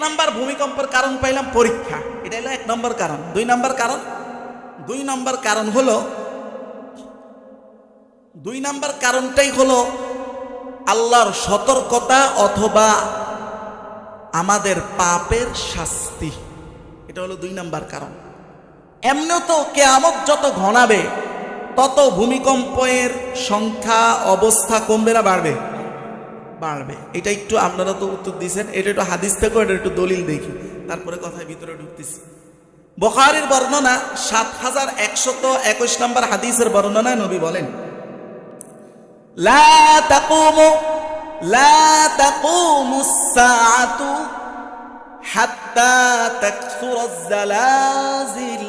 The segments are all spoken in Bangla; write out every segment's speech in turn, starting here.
নাম্বার ভূমিকম্পের কারণ পাইলাম পরীক্ষা। এটা হলো এক নম্বর কারণ। দুই নম্বর কারণ? দুই নম্বর কারণ হলো, দুই নম্বর কারণটাই হলো আল্লাহর সতর্কতা অথবা আমাদের পাপের শাস্তি। এটা হলো দুই নাম্বার কারণ। এমনিও তো কেয়ামত যত ঘনাবে, তত ভূমিকম্পের সংখ্যা, অবস্থা কমবে না, বাড়বে। বাড়বে। এটা একটু আপনারা তো উত্তর দিয়েছেন, এটা একটু হাদিস থেকে, এটা একটু দলিল দেখি। তারপরে কথায় ভিতরে ঢুকতেছি। বখারের বর্ণনা সাত হাজার একশত একুশ নম্বর হাদিসের বর্ণনায় নবী বলেন, লা লা হাত্তা তাকসুরা জালাজিল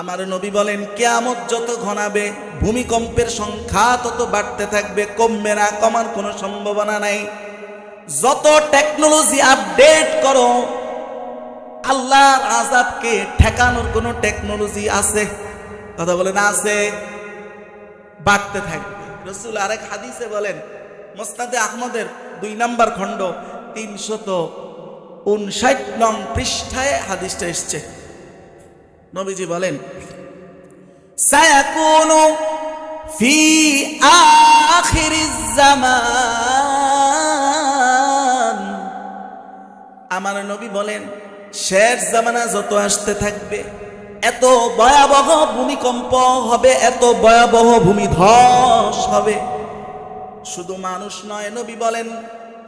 আমার নবী বলেন, কেয়ামত যত ঘনাবে, ভূমিকম্পের সংখ্যা তত বাড়তে থাকবে, কমবে না, কমার কোনো সম্ভাবনা নাই। যত টেকনোলজি আপডেট করো, আল্লাহর আজাবকে ঠেকানোর কোনো টেকনোলজি আছে? কথা বলে না, আছে। বাড়তে থাকবে। রসুল আরেক হাদিসে বলেন, মোস্তাদে আহমদের দুই নাম্বার খণ্ড তিনশত উনষাট নং পৃষ্ঠায় হাদিসটা এসছে। নবীজি বলেন ফি জামান। আমার নবী বলেন, শেষ জামানা যত আসতে থাকবে, এত ভয়াবহ ভূমিকম্প হবে, এত ভয়াবহ ভূমিধস হবে। শুধু মানুষ নয়, নবী বলেন,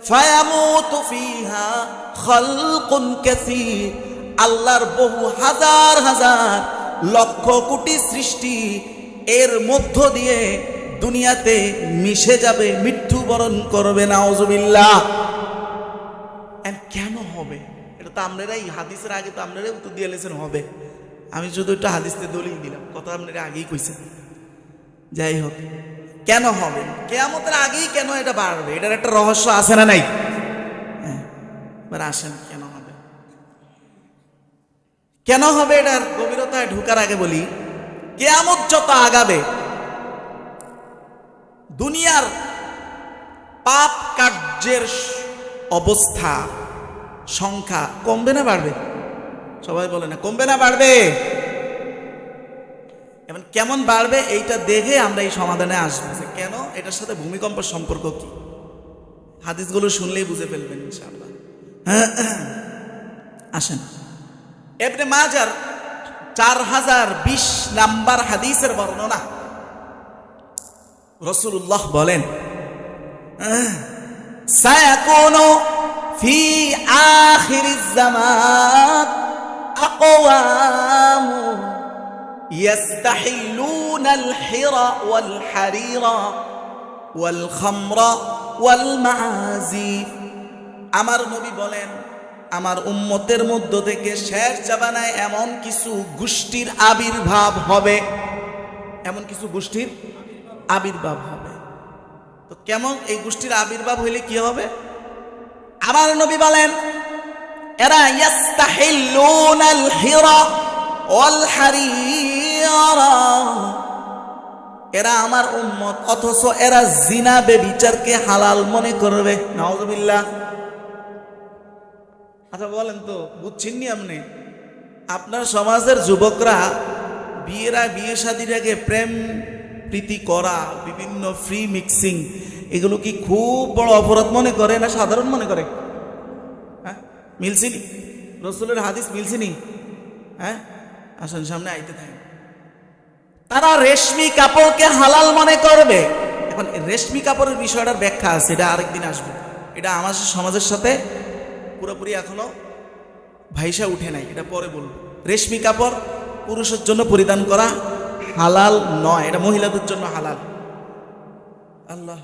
ফায়ামুতু ফিহা খালকুন কাসীর। আল্লাহর বহু হাজার হাজার লক্ষ কোটি সৃষ্টি এর মধ্য দিয়ে দুনিয়াতে মিশে যাবে, মৃত্যুবরণ করবে, নাউজুবিল্লাহ। And কেন হবে? এটা তো আপনারাই হাদিসের আগে তো আপনারাই উত্তর দিয়ে লেছেন, হবে। আমি শুধু একটা হাদিসতে দলিল দিলাম, কথা আপনারা আগেই কইছেন যাই হোক, কেন হবে? কেয়ামতের আগেই কেন এটা বাড়বে? এটার একটা রহস্য আছে না নাই? হ্যাঁ এবার আসেন, কেন কেন হবে এটার গভীরতায় ঢোকার আগে বলি, কেয়ামত যত আগাবে, দুনিয়ার পাপ কার্যের অবস্থা, সংখ্যা কমবে না বাড়বে? সবাই বলে না, কমবে না বাড়বে। এবং কেমন বাড়বে এইটা দেখে আমরা এই সমাধানে আসব। যে কেন? এটার সাথে ভূমিকম্পের সম্পর্ক কি? হাদিসগুলো শুনলেই বুঝে ফেলবেন ইনশাআল্লাহ। আসেন। এবনে মাজার চার হাজার বিশ নাম্বার হাদিসের বর্ণনা রসুল্লাহ বলেন সায়াকুনু ফি আখিরিজ জামান আকওয়ামু يستحلون الحر والحرير والخمر والمعازيف আমার নবী বলেন আমার উম্মতের মধ্য থেকে শেষ জাবানায় এমন কিছু গোষ্ঠীর আবির্ভাব হবে। এমন কিছু গোষ্ঠীর আবির্ভাব হবে। তো কেমন এই গোষ্ঠীর আবির্ভাব হইলে কি হবে? আমার নবী বলেন, এরা ইয়াস্তাহিল্লুনাল হিরা ওয়াল হারিরা এরা আমার উম্মত, অথচ এরা জিনা বেবিচারকে হালাল মনে করবে। নাউজুবিল্লাহ। আচ্ছা বলেন তো, বুঝছেন নি আপনি? আপনার সমাজের যুবকরা বিয়েরা, বিয়ে শাদির আগে প্রেম, প্রীতি করা, বিভিন্ন ফ্রি মিক্সিং এগুলো কি খুব বড় অপরাধ মনে করে না সাধারণ মনে করে? হ্যাঁ? মিলছিনি রসুলের হাদিস মিলছিনি হ্যাঁ? আসেন, সামনে আইতে থাকে তারা রেশমি কাপড়কে হালাল মনে করবে। এখন, রেশমি কাপড়ের বিষয়টার ব্যাখ্যা আছে, এটা আরেকদিন আসবে। এটা আমার সমাজের সাথে পুরোপুরি এখনও ভাইসা উঠে নাই, এটা পরে বলব। রেশমি কাপড় পুরুষের জন্য পরিধান করা হালাল নয়, এটা মহিলাদের জন্য হালাল। আল্লাহ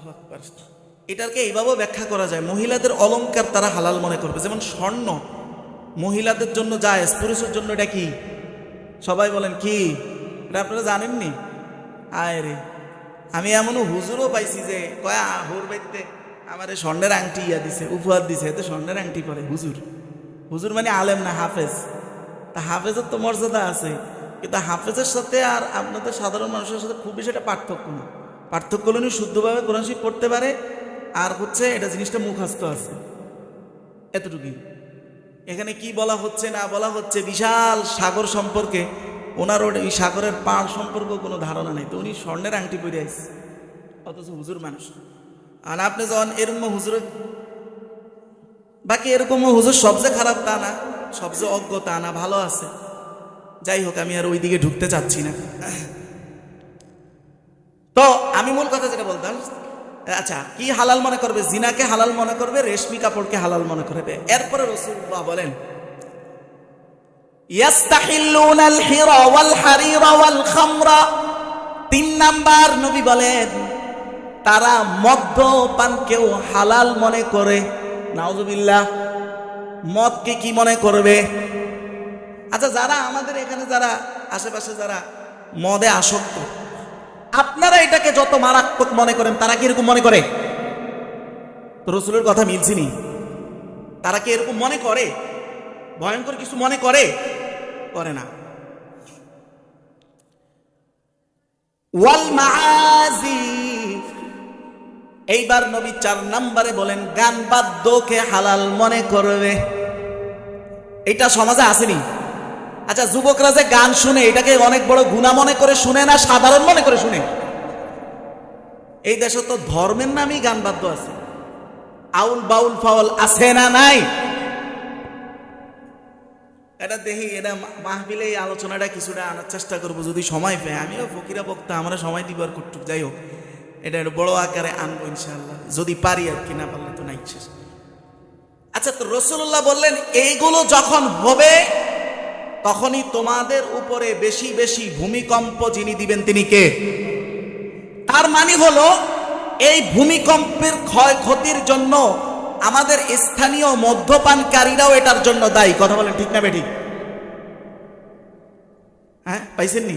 এটাকে এইভাবেও ব্যাখ্যা করা যায়, মহিলাদের অলংকার তারা হালাল মনে করবে। যেমন স্বর্ণ, মহিলাদের জন্য যায় পুরুষের জন্য এটা কি? সবাই বলেন, কি? এটা আপনারা জানেননি? আয় রে আমি এমনও হুজুরও পাইছি যে, কয়া হুর বাইতে আমার এই স্বর্ণের আংটি ইয়া দিছে, উপহার দিছে, এতে স্বর্ণের আংটি পরে, হুজুর। হুজুর মানে আলেম না হাফেজ। তা হাফেজের তো মর্যাদা আছে, কিন্তু হাফেজের সাথে আর আপনাদের সাধারণ মানুষের সাথে খুব বেশি একটা পার্থক্য না। পার্থক্য হলো শুদ্ধভাবে কোরআন শরীফ পড়তে পারে, আর হচ্ছে এটা জিনিসটা মুখস্থ আছে। এতটুকুই। এখানে কি বলা হচ্ছে, না বলা হচ্ছে, বিশাল সাগর সম্পর্কে ওনার ওই সাগরের পাড় সম্পর্কে কোনো ধারণা নেই। তো উনি স্বর্ণের আংটি পরে আসছে অথচ হুজুর মানুষ আর আপনি যখন এরকম হুজুরের বাকি এরকম হুজুর সবচেয়ে খারাপ তা না, সবচেয়ে অজ্ঞ তা না, ভালো আছে। যাই হোক, আমি আর ওই দিকে ঢুকতে চাচ্ছি না। তো আমি মূল কথা যেটা বলতাম আচ্ছা কি হালাল মনে করবে? জিনাকে হালাল মনে করবে, রেশমি কাপড়কে হালাল মনে করবে? এরপরে রসুল্লাহ বলেন তিন নাম্বার নবী বলেন তারা মদ্যপানকেও হালাল মনে করে। নাউজুবিল্লাহ, মদকে কি মনে করবে? আচ্ছা যারা আমাদের এখানে, যারা আশেপাশে যারা মদে আসক্ত, আপনারা এটাকে যত মারাত্মক মনে করেন, তারা কি এরকম মনে করে? রসুলের কথা মিলছিনি। তারা কি এরকম মনে করে? ভয়ঙ্কর কিছু মনে করে? করে না। ওয়াল মাআজি এইবার নবী চার নাম্বারে বলেন, গান বাদ্যকে হালাল মনে করবে। এটা সমাজে আসেনি। আচ্ছা যুবকরা যে গান শুনে, এটাকে অনেক বড় গুণা মনে করে শুনে না, সাধারণ মনে করে শুনে? এই দেশে তো ধর্মের নামই গান বাদ্য আছে। আউল বাউল ফাউল আছে না নাই? এটা দেখি, এটা মাহবিলে আলোচনাটা কিছুটা আনার চেষ্টা করব, যদি সময় পাই। আমিও ফকিরা বক্তা, আমরা সময় দিবার করটুক যাই হোক। এটা বড় আকারে আনব ইনশাল্লাহ যদি পারি আর কি, না পারলে তো নাই শেষ। আচ্ছা তো রসুল্লাহ বললেন, এইগুলো যখন হবে, তখনই তোমাদের উপরে বেশি বেশি ভূমিকম্প যিনি দিবেন তিনি কে? তার মানে হলো, এই ভূমিকম্পের ক্ষয়ক্ষতির জন্য আমাদের স্থানীয় মদ্যপানকারীরাও এটার জন্য দায়ী। কথা বলেন ঠিক না বেঠিক? হ্যাঁ পাইছেন নি